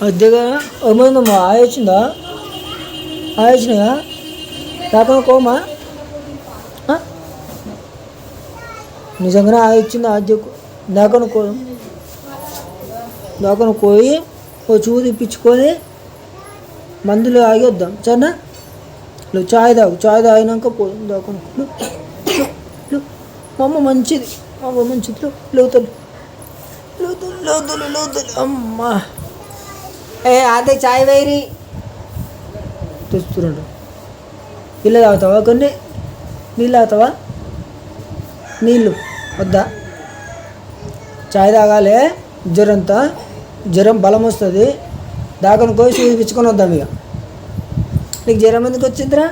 అద్దెగా ఏమైందమ్మా ఆయ వచ్చిందా ఆయ వచ్చినాయా కోమా నిజంగానే ఆయ వచ్చిందా అద్దెకు దాకా కో పోయి ఓ చూపు మందులు ఆగేద్దాం సరేనా నువ్వు చాయ్ తాగు చాయ్ తాగినాక పోదు దాకను మా అమ్మ మంచిది మా అమ్మ మంచిది లో, లోతులు లోతులు లోతులు లోతులు అమ్మా ఏ అదే చాయ్ వేరి చూస్తున్నాడు ఇల్లు తాగుతావా? కొన్ని నీళ్ళు తాగుతావా? నీళ్ళు. వద్దా. చాయ్ తాగాలి. జ్వరంతా. జ్వరం బలం వస్తుంది. దాకను కోసి చూపించుకొని వద్దాం ఇక. నీకు జ్వరం ఎందుకు వచ్చిందిరా?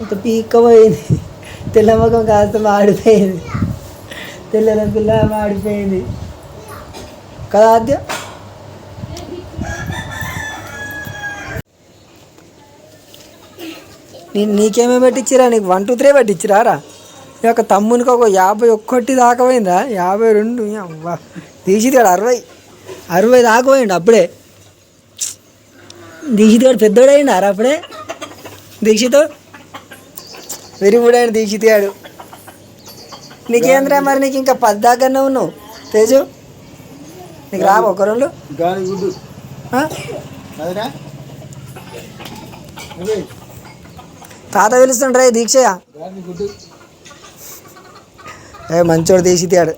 ఇంత పీక్కపోయింది. తెల్లమ్మకం కాస్త మాడిపోయింది. తెల్లని పిల్ల మాడిపోయింది. కదా ఆద్య? నీ నీకేమేమి పెట్టించిరా నీకు వన్ టూ త్రీ పెట్టించిరా రా. నీ యొక్క తమ్మునికి ఒక యాభై ఒక్కటి దాకా పోయిందా యాభై రెండు అవ్వా. తీసిదాడు అరవై. అరవై దాకా పోయిండు అప్పుడే. దీక్షితాడు పెద్దోడైండు అరా అప్పుడే? దీక్షితో? విరిగుడైన దీక్షితాడు నీకేంద్రా మరి నీకు ఇంకా పది దాకానే ఉన్నావు? తేజు నీకు రావు ఒక అదే. తాత పిలుస్తుండ్రా గుడ్డు ఏ మంచోడు తీసితాడు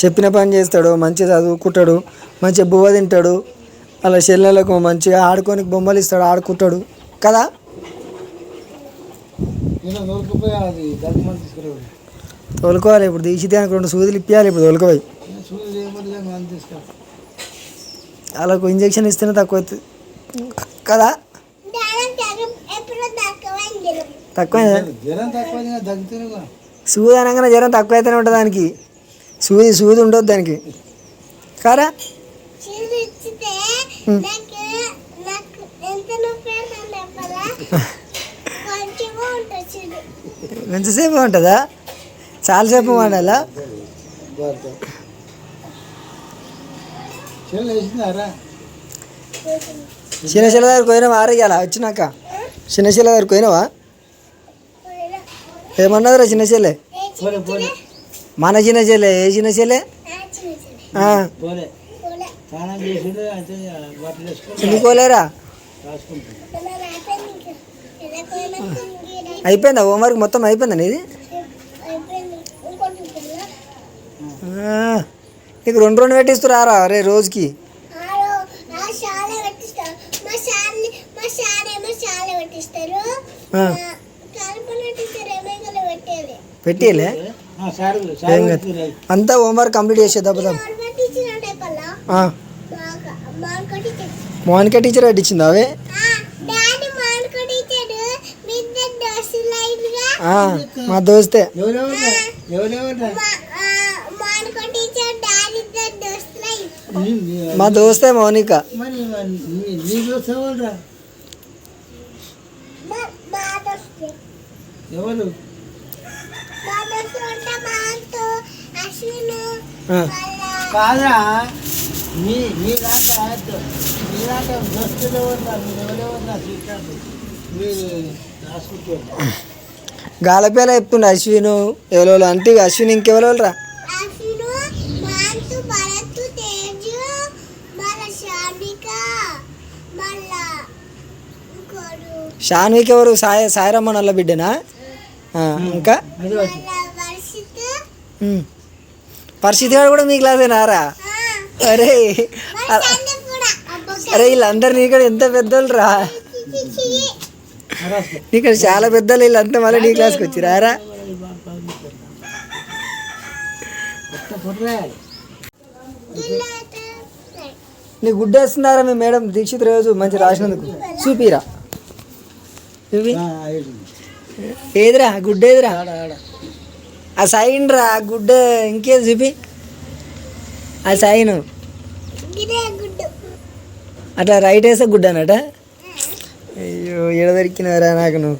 చెప్పిన పని చేస్తాడు మంచిగా చదువుకుంటాడు మంచిగా బువ్వ తింటాడు అలా చెల్లెలకు మంచిగా ఆడుకోనికి బొమ్మలు ఇస్తాడు ఆడుకుంటాడు. కదా? తోలుకోవాలి ఇప్పుడు తీసితానికి రెండు సూదులు ఇప్పియాలి ఇప్పుడు తోలుకోవాలి. వాళ్ళకు ఇంజక్షన్ ఇస్తేనే తక్కువ అవుతుంది. కదా? తక్కువ. సూది అనగానే జ్వరం తక్కువ అయితేనే ఉంటుంది దానికి. సూది సూది ఉండదు దానికి. కారా. ఎంతసేపు ఉంటుందా? చాలాసేపు వాడాలా? బాగా దగ్గరికి చిన్న చిల్ల పోయినావా? ఆరగాల? వచ్చినాక? చిన్న దగ్గరికి పోయినావా? ఏమన్నదిరా చిన్న చెల్లె? మన చిన్న ఏ చిన్న ఎందుకోలేరా? అయిపోయిందా? హోంవర్క్ మొత్తం అయిపోయిందా నీది? నీకు రెండు రెండు పెట్టిస్తురారా రే రోజుకి. ఆ, పెట్టిలే. అంతా హోంవర్క్ కంప్లీట్ చేసేద్దాం మోనికా టీచర్ పెట్టించిందా అవే? మా దోస్తే. ఎవరెవరు? ఎవరెవరు? మా దోస్తే మౌనిక. నీ- నీ ఎవరు? ఆ, కాదురా. మీ మీ దాకా మీ దాకా దోస్తులు ఎవరురా? మీరు ఎవరెవరురా? సీట్లు మీరు రాసుకుంటారు గాలపేల చెప్తుండే అశ్విన్ ఎవరో అంటే ఇక అశ్విన్ ఇంకెవరో రా షాన్విక్ ఎవరు సాయ సాయిరమ్మ నల్ల బిడ్డనా? ఇంకా. పరిస్థితి వాడు కూడా మీ క్లాసేనారా అరే అరే వీళ్ళందరు నీకు ఎంత పెద్దోళ్ళు రా నీకు చాలా పెద్దలు వీళ్ళంతా మళ్ళీ నీ క్లాస్కి వచ్చిరారా ఫోటో రాయాలి నీ గుడ్డ వేస్తున్నారా మీ మేడం దీక్షిత్ రోజు మంచి రాసినందుకు? చూపిరా. చూపి. ఆ, ఐదు. ఏదిరా? గుడ్డ ఏదిరా? ఆ సైన్ రా గుడ్డ ఇంకేది చూపి. ఆ సైన్ అట్లా రైట్ వేస్తే గుడ్డ అన్నట అయ్యో ఎడ దొరికినవరా నాకు నువ్వు?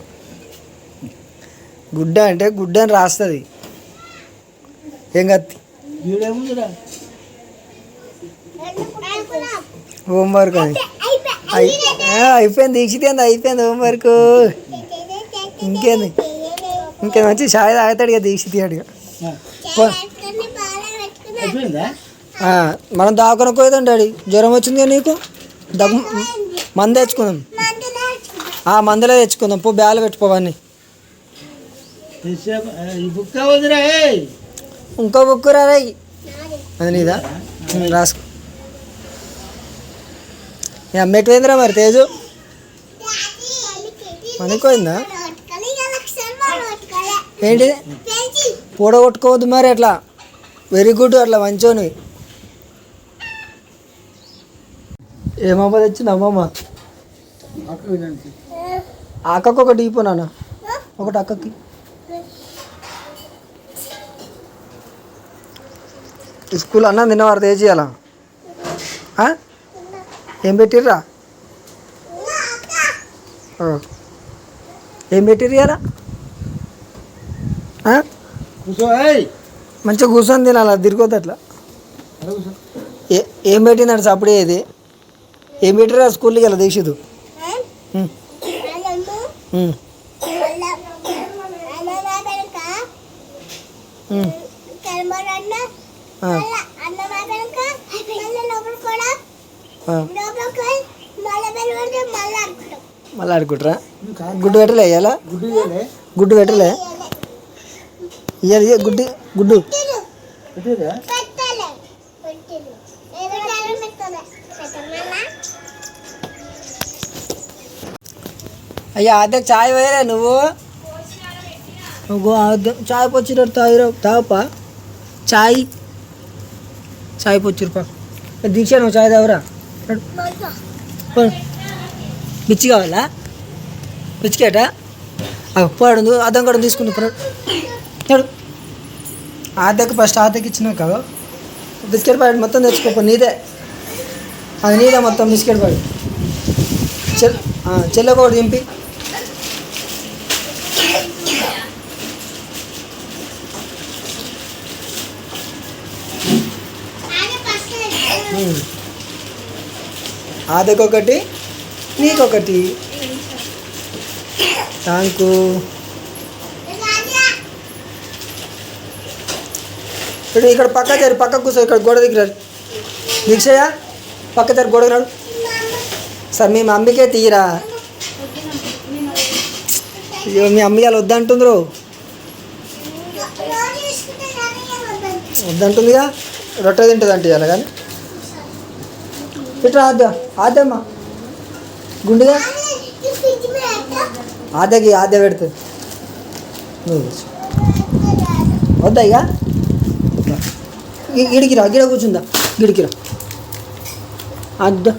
గుడ్డ అంటే గుడ్డ అని రాస్తుంది. ఏం కత్తి? హోంవర్క్ ఆ, అయిపోయింది దీక్షితేంది అయిపోయింది హోంవర్క్. ఇంకేంది? ఇంకేం వచ్చి చాయ్ తాగుతాడు ఇక. దీక్షిత్ అడిగా మనం దాకున పోయేదండి డాడీ జ్వరం వచ్చింది కదా నీకు? దగ్గు మందు తెచ్చుకుందాం. ఆ మందులే తెచ్చుకుందాం. పో బ్యాలు పెట్టుకోవన్నీ ఇంకో బుక్ రాయి. అది నీదా? రాసుకో. అమ్మేటివేంద్రా మరి తేజు? పనిపోయిందా ఏంటి? పూడ కొట్టుకోవద్దు మరి అట్లా. వెరీ గుడ్ అట్లా మంచోని ఏమమ్మ తెచ్చింది అమ్మమ్మ అక్కడ వినండి ఆ అక్కకు ఒకటి ఇప్పు నాన్న. ఒకటి అక్కకి. స్కూల్ అన్నం తిన్నవారు తెచ్చేయాలా ఏం పెట్టిర్రా? ఓ. ఏం ఏయ్! మంచిగా కూర్చొని తినాలి? తిరిగొద్దు అట్లా. ఏ ఏం పెట్టినాడు సప్పుడే ఇది? ఏం పెట్టిరా స్కూల్కి వెళ్ళా దీక్షితు. మళ్ళీ ఆడుకుంటారా గుడ్డు పెట్టలే ఇయ్యాల? గుడ్డు పెట్టలే ఇయ్యాలి. ఇయ్య గుడ్డి గుడ్డు. అయ్యా అదే చాయ్ వేరే నువ్వు. నువ్వు చాయ్ పొచ్చినట్టు తాగిరా తాగపా. చాయ్. చాయ్ పొచ్చిరుపా. దీక్ష నువ్వు చాయ్ తాగురా. పిచ్చి కావాలా? పిచ్చికేట పోడు నువ్వు అద్దం కూడా తీసుకుంది పోడు. ఆద్దెకి ఫస్ట్ ఆద్దెకి ఇచ్చినాక బిస్కెట్ ప్యాకెట్ మొత్తం తెచ్చుకోప నీదే. అది నీదే మొత్తం బిస్కెట్ ప్యాకెట్. చెల్ చెల్లె కూడా దింపి. ఆదకొకటి నీకొకటి. థ్యాంక్ ఇప్పుడు ఇక్కడ పక్క జరి పక్క కూర్చో ఇక్కడ గోడ దగ్గర దీక్షయ్య పక్క జరి గోడ రాడు సార్ మీ మమ్మీకే తీరా. అయ్యో మీ అమ్మ ఇవాళ వద్దంటుండ్రు వద్దంటుందిగా? రొట్టె తింటుంది అంటే ఇవాళ కానీ. ఇట్లా ఆద్య ఆద్యమ్మా గుండుగా ఆద్యకి ఆద పెడుతుంది. నువ్వు వద్దా ఇక? గిడికిరా గిడ కూర్చుందా? గిడికిరా అద్దా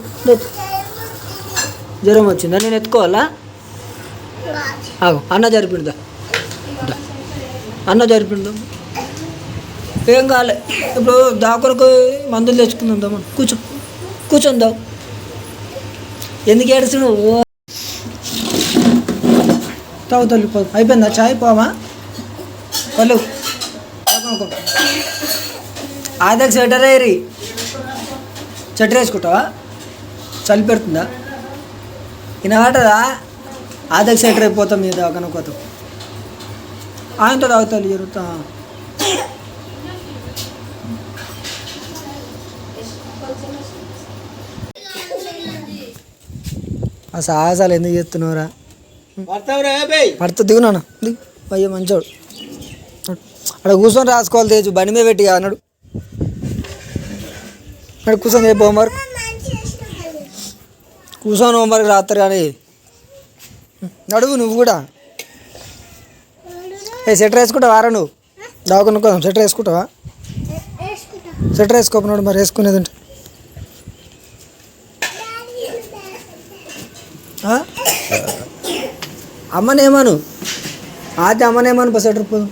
జ్వరం వచ్చిందా? నేను ఎత్తుకోవాలా? ఆగు అన్న జరిపిండుదా అన్న జరిపిందా ఏం కాలే. ఇప్పుడు దాకరకు మందులు తెచ్చుకుందాం కూర్చో. కూర్చుందావు ఎందుకు ఏడుస్తున్నావు? ఓ. తాగు తల్లి పో. అయిపోయిందా? చాయ్ పోమా పళ్ళు ఆదకి స్వెటర్ వేయరి స్వెటర్ వేసుకుంటావా? చలి పెడుతుందా? వినవాటదా ఆదకి స్వెటర్ అయిపోతాం మీద కనుకోతాం ఆయనతో తాగుతాను జరుగుతా ఆ సాహసాలు ఎందుకు చేస్తున్నావురా? బేయ్ పడుతుంది దిగు అయ్యో మంచోడు. అక్కడ కూర్చొని రాసుకోవాలి తేజు. బండి మీద పెట్టి అన్నాడు. అక్కడ కూర్చొని రేపు హోంవర్క్. కూర్చొని హోంవర్క్ రాస్తారు కానీ. నడువు నువ్వు కూడా. ఏ సెటర్ వేసుకుంటావా? రా నువ్వు? దావకునుకోదాం సెటర్ వేసుకుంటావా? సెటర్ వేసుకోపోనాడు మరి వేసుకునేది అంటే అమ్మనేమను? ఆది అమ్మనేమను బస్ ఎటర్ పోదు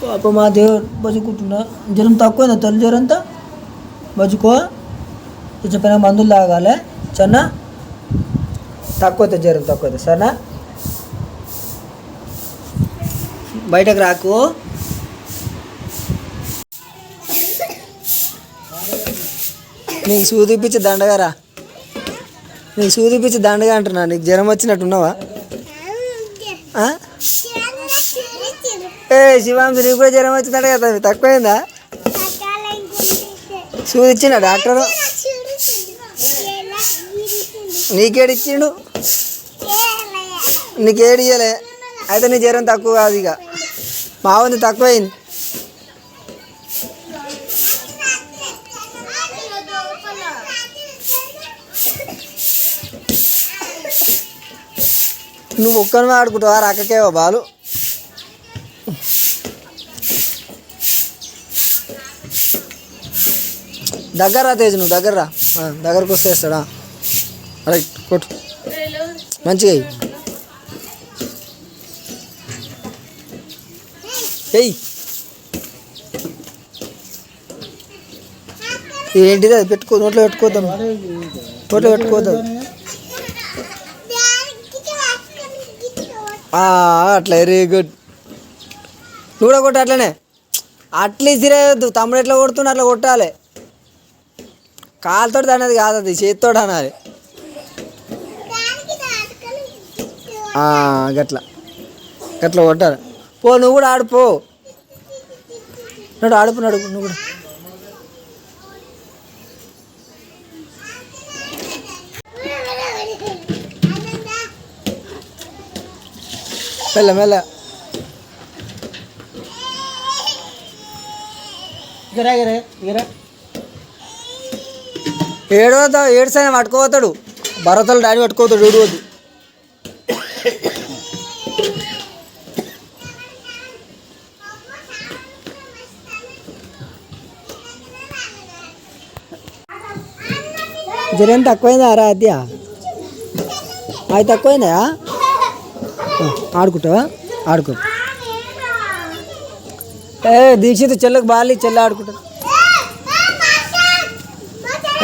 పాప మా దేవుడు బజుకుంటున్నా జ్వరం తక్కువైందా? తొలి జ్వరం అంతా? బజుకో చెప్పిన మందులు తాగాలి. సరేనా? తక్కువ జ్వరం తక్కువ సరేనా? బయటకు రాకు. నీకు సూదిపించి దండగారా? నీకు సూదిపించి దండగా అంటున్నా. నీకు జ్వరం వచ్చినట్టున్నావా ఏ శివాంశ నీకు కూడా జ్వరం వచ్చిందంట కదా తక్కువైందా? సూది ఇచ్చిండా డాక్టరు? నీకేడిచ్చిండు? నీకేడి ఇయ్యలే అయితే నీ జ్వరం తక్కువ కాదు ఇక. మా ఉంది తక్కువైంది. నువ్వు ఒక్కరిని ఆడుకుంటావా? రక్కకేవా బాలు. దగ్గర తేజ్ నువ్వు దగ్గర రా. దగ్గరకు వస్తే వేస్తాడా? రైట్ కొట్టు. మంచిగా వెయ్యి. ఏంటిది అది పెట్టుకో నోట్లో పెట్టుకోద్దాం నోట్లో పెట్టుకోద్దాం అట్లా వెరీ గుడ్ నువ్వు కూడా కొట్టు అట్లనే. అట్లా ఇసిరేయద్దు తమ్ముడు ఎట్లా కొడుతున్నా అట్లా కొట్టాలి. కాలుతోటి అనేది కాదు అది చేతితో అనాలి. ఆ, గట్ల. గట్ల కొట్టాలి. పో నువ్వు కూడా ఆడిపో నడు ఆడుపు నడుపు నువ్వు కూడా. మెల్ల మెల్ల ఏడవతా ఏడుసైనా పట్టుకోపోతాడు. భరతలు డాడీ పట్టుకోతాడు ఏడవద్దు జ్వరం తక్కువైందా రా అద్య అది తక్కువైందా ఆడుకుంటావా? ఆడుకో. ఏ దీక్షిత్ చెల్లకు బాలి చెల్ల ఆడుకుంటుంది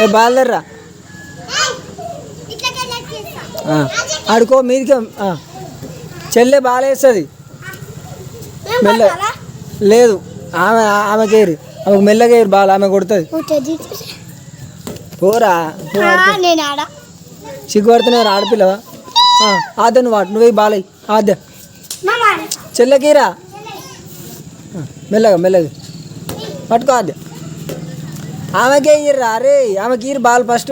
ఏ బాలర్రా. ఆడుకో మీదికి. చెల్లె బాలేస్తుంది మెల్ల లేదు ఆమె ఆమెకి ఏరు ఆమెకు మెల్లగా ఏరు బాల్ ఆమె కొడుతుంది. పోరా సిగ్గుపడుతున్నావు ఆడపిల్లవా? నువ్వు ఆడు నువ్వు బాలయ్య. ఆద్య. చెల్లెకిరా? మెల్లగా మెల్లగా. పట్టుకో ఆద్య. ఆమెకే ఇర్రా అరే ఆమెకి ఇరు బాల్ ఫస్ట్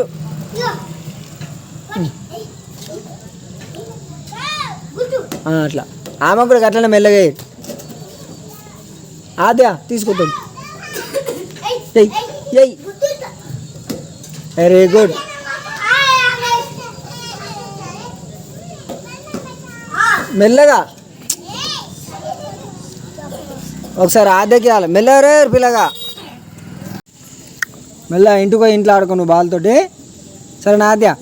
అట్లా. ఆమె కూడా అట్లనే మెల్లగా. ఆద్య తీసుకుంటాం ఎయ్ ఎయ్ వెరీ గుడ్ మెల్లగా. ఒకసారి ఆద్యకి మెల్లరే పిల్లగా. మెల్లగా ఇంటికి పోయి ఇంట్లో ఆడుకో నువ్వు బాల్తోటి. సరే నాద్య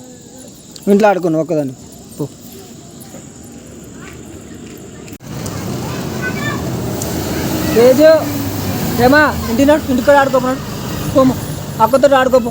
ఇంట్లో ఆడుకో నువ్వు ఒక్కదాన్ని. పో. తేజు ఏమా ఇంటి నాడు ఇంటికి ఆడుకోపోనాడు పోము. అక్కతో ఆడుకోపో.